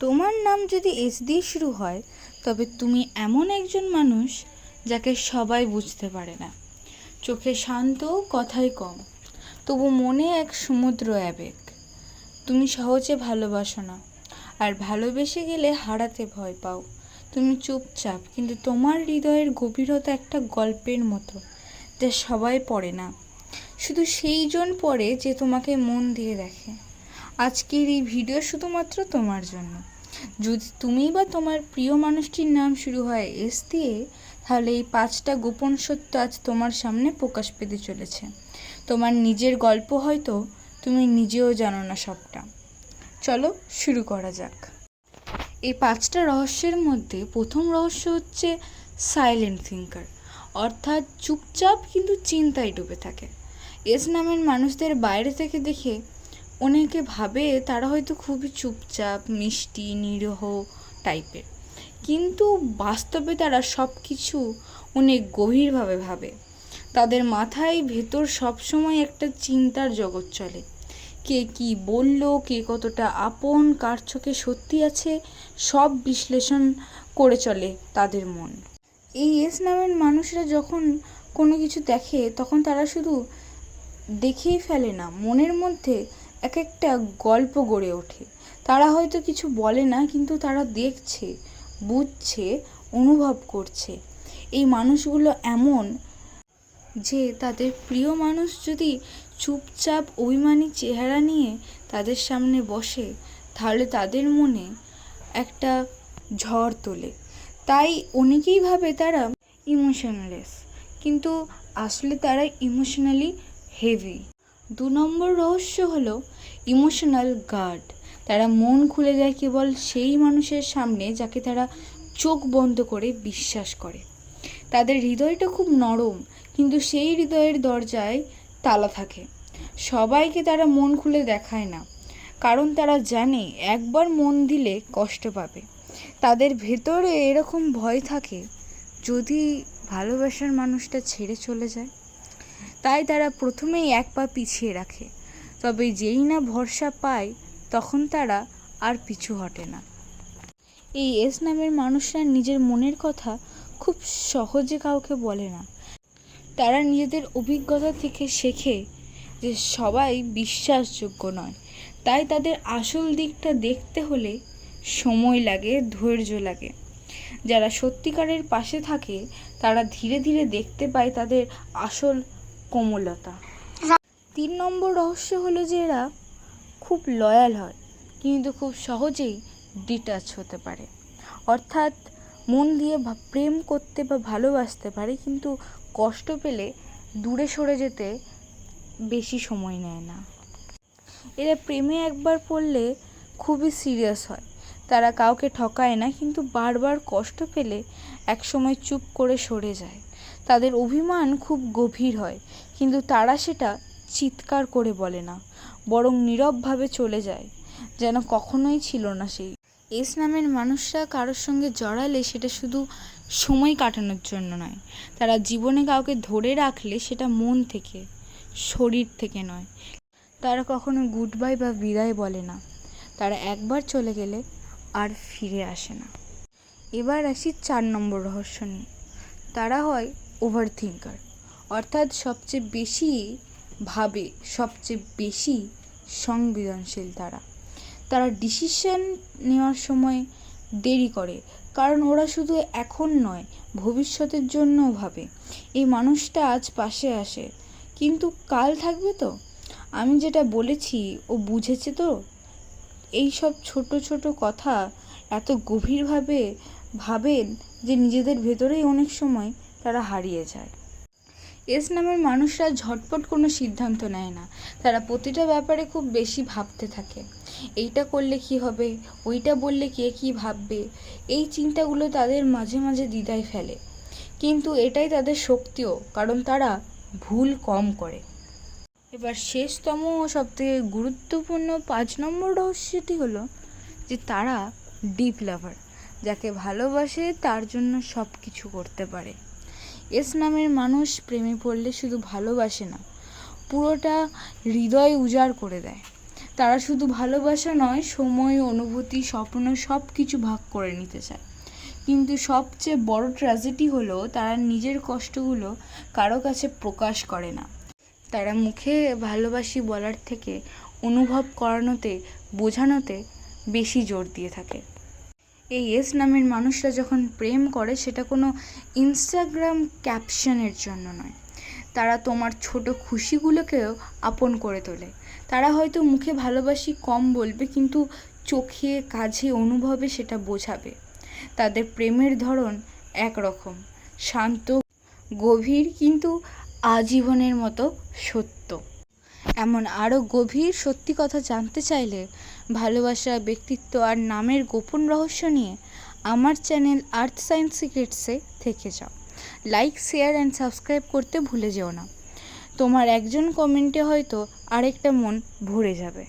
তোমার নাম যদি এস দিয়ে শুরু হয়, তবে তুমি এমন একজন মানুষ যাকে সবাই বুঝতে পারে না। চোখে শান্ত, কথাই কম, তবু মনে এক সমুদ্র আবেগ। তুমি সহজে ভালোবাসো না, আর ভালোবেসে গেলে হারাতে ভয় পাও। তুমি চুপচাপ, কিন্তু তোমার হৃদয়ের গভীরতা একটা গল্পের মতো, যা সবাই পড়ে না। শুধু সেই জন পড়ে যে তোমাকে মন দিয়ে দেখে। আজকের এই ভিডিও শুধুমাত্র তোমার জন্য। যদি তুমি বা তোমার প্রিয় মানুষটির নাম শুরু হয় এস দিয়ে, তাহলে এই পাঁচটা গোপন সত্য আজ তোমার সামনে প্রকাশ পেতে চলেছে। তোমার নিজের গল্প হয়তো তুমি নিজেও জানো না সবটা। চলো শুরু করা যাক। এই পাঁচটা রহস্যের মধ্যে প্রথম রহস্য হচ্ছে সাইলেন্ট থিঙ্কার অর্থাৎ চুপচাপ কিন্তু চিন্তায় ডুবে থাকে। এস নামের মানুষদের বাইরে থেকে দেখে অনেকে ভাবে তারা হয়তো খুবই চুপচাপ, মিষ্টি, নিরীহ টাইপের। কিন্তু বাস্তবে তারা সব কিছু অনেক গভীরভাবে ভাবে। তাদের মাথায় ভেতর সবসময় একটা চিন্তার জগৎ চলে। কে কি বলল, কে কতটা আপন, কার চোখে সত্যি আছে, সব বিশ্লেষণ করে চলে তাদের মন। এই এস নামের মানুষরা যখন কোনো কিছু দেখে, তখন তারা শুধু দেখেই ফেলে না, মনের মধ্যে এক একটা গল্প গড়ে ওঠে। তারা হয়তো কিছু বলে না, কিন্তু তারা দেখছে, বুঝছে, অনুভব করছে। এই মানুষগুলো এমন যে তাদের প্রিয় মানুষ যদি চুপচাপ অভিমানী চেহারা নিয়ে তাদের সামনে বসে, তাহলে তাদের মনে একটা ঝড় তোলে। তাই অনেকেই ভাবে তারা ইমোশনলেস কিন্তু আসলে তারা ইমোশনালি হেভি দু নম্বর রহস্য হলো ইমোশনাল গার্ড তারা মন খুলে যায় কেবল সেই মানুষের সামনে যাকে তারা চোখ বন্ধ করে বিশ্বাস করে। তাদের হৃদয়টা খুব নরম, কিন্তু সেই হৃদয়ের দরজায় তালা থাকে। সবাইকে তারা মন খুলে দেখায় না, কারণ তারা জানে একবার মন দিলে কষ্ট পাবে। তাদের ভেতরে এরকম ভয় থাকে যদি ভালোবাসার মানুষটা ছেড়ে চলে যায়। তাই তারা প্রথমেই এক পা পিছিয়ে রাখে। তবে যেই না ভরসা পায়, তখন তারা আর পিছু হটে না। এই এস নামের মানুষরা নিজের মনের কথা খুব সহজে কাউকে বলে না। তারা নিজেদের অভিজ্ঞতা থেকে শেখে যে সবাই বিশ্বাসযোগ্য নয়। তাই তাদের আসল দিকটা দেখতে হলে সময় লাগে, ধৈর্য লাগে। যারা সত্যিকারের পাশে থাকে, তারা ধীরে ধীরে দেখতে পায় তাদের আসল কোমলতা। তিন নম্বর রহস্য হলো যে এরা খুব লয়াল হয়, কিন্তু খুব সহজেই ডিটাচ হতে পারে। অর্থাৎ মন দিয়ে প্রেম করতে বা ভালোবাসতে পারে, কিন্তু কষ্ট পেলে দূরে সরে যেতে বেশি সময় নেয় না। এরা প্রেমে একবার পড়লে খুবই সিরিয়াস হয়। তারা কাউকে ঠকায় না, কিন্তু বারবার কষ্ট পেলে একসময় চুপ করে সরে যায়। তাদের অভিমান খুব গভীর হয়, কিন্তু তারা সেটা চিৎকার করে বলে না, বরং নীরবভাবে চলে যায়, যেন কখনোই ছিল না সেই। এস নামের মানুষরা কারোর সঙ্গে জড়ালে সেটা শুধু সময় কাটানোর জন্য নয়, তারা জীবনে কাউকে ধরে রাখলে সেটা মন থেকে, শরীর থেকে নয়। তারা কখনো গুড বাই বা বিদায় বলে না, তারা একবার চলে গেলে আর ফিরে আসে না। এবার আসি চার নম্বর রহস্য নিয়ে। তারা হয় ওভার থিঙ্কার অর্থাৎ সবচেয়ে বেশি ভাবে, সবচেয়ে বেশি সংবেদনশীল তারা। তারা ডিসিশন নেওয়ার সময় দেরি করে, কারণ ওরা শুধু এখন নয়, ভবিষ্যতের জন্যও ভাবে। এই মানুষটা আজ পাশে আসে। কিন্তু কাল থাকবে তো? আমি যেটা বলেছি, ও বুঝেছে তো? এই সব ছোট ছোট কথা এত গভীরভাবে ভাবেন যে নিজেদের ভেতরেই অনেক সময় তারা হারিয়ে যায়। এস নামের মানুষরা ঝটপট কোনো সিদ্ধান্ত নেয় না। তারা প্রতিটা ব্যাপারে খুব বেশি ভাবতে থাকে। এইটা করলে কি হবে? ওইটা বললে কে কি ভাববে? এই চিন্তাগুলো তাদের মাঝে মাঝে দ্বিধায় ফেলে। কিন্তু এটাই তাদের শক্তিও, কারণ তারা ভুল কম করে। এবার শেষতম সবথেকে গুরুত্বপূর্ণ পাঁচ নম্বর রহস্যটি হলো যে তারা ডিপ লাভার যাকে ভালোবাসে তার জন্য সব কিছু করতে পারে। এস নামের মানুষ প্রেমে পড়লে শুধু ভালোবাসে না, পুরোটা হৃদয় উজাড় করে দেয়। তারা শুধু ভালোবাসা নয়, সময়, অনুভূতি, স্বপ্ন সব কিছু ভাগ করে নিতে চায়। কিন্তু সবচেয়ে বড় ট্র্যাজেডি হলো তারা নিজের কষ্টগুলো কারও কাছে প্রকাশ করে না। তারা মুখে ভালোবাসি বলার থেকে, অনুভব করানোতে, বোঝানোতে বেশি জোর দিয়ে থাকে। এই এস নামের মানুষরা যখন প্রেম করে, সেটা কোনো ইনস্টাগ্রাম ক্যাপশনের জন্য নয়। তারা তোমার ছোট খুশিগুলোকেও আপন করে তোলে। তারা হয়তো মুখে ভালোবাসি কম বলবে, কিন্তু চোখে কাজে অনুভবে সেটা বোঝাবে। তাদের প্রেমের ধরন একরকম। শান্ত, গভীর, কিন্তু আজীবনের মতো সত্য। এমন আরও গভীর সত্যি কথা জানতে চাইলে ভালোবাসা, ব্যক্তিত্ব আর নামের গোপন রহস্য নিয়ে আমার চ্যানেল আর্থ সায়েন্স সিক্রেটসে থেকে যাও। লাইক, শেয়ার অ্যান্ড সাবস্ক্রাইব করতে ভুলে যেও না। তোমার একজন কমেন্টে হয়তো আরেকটা মন ভরে যাবে।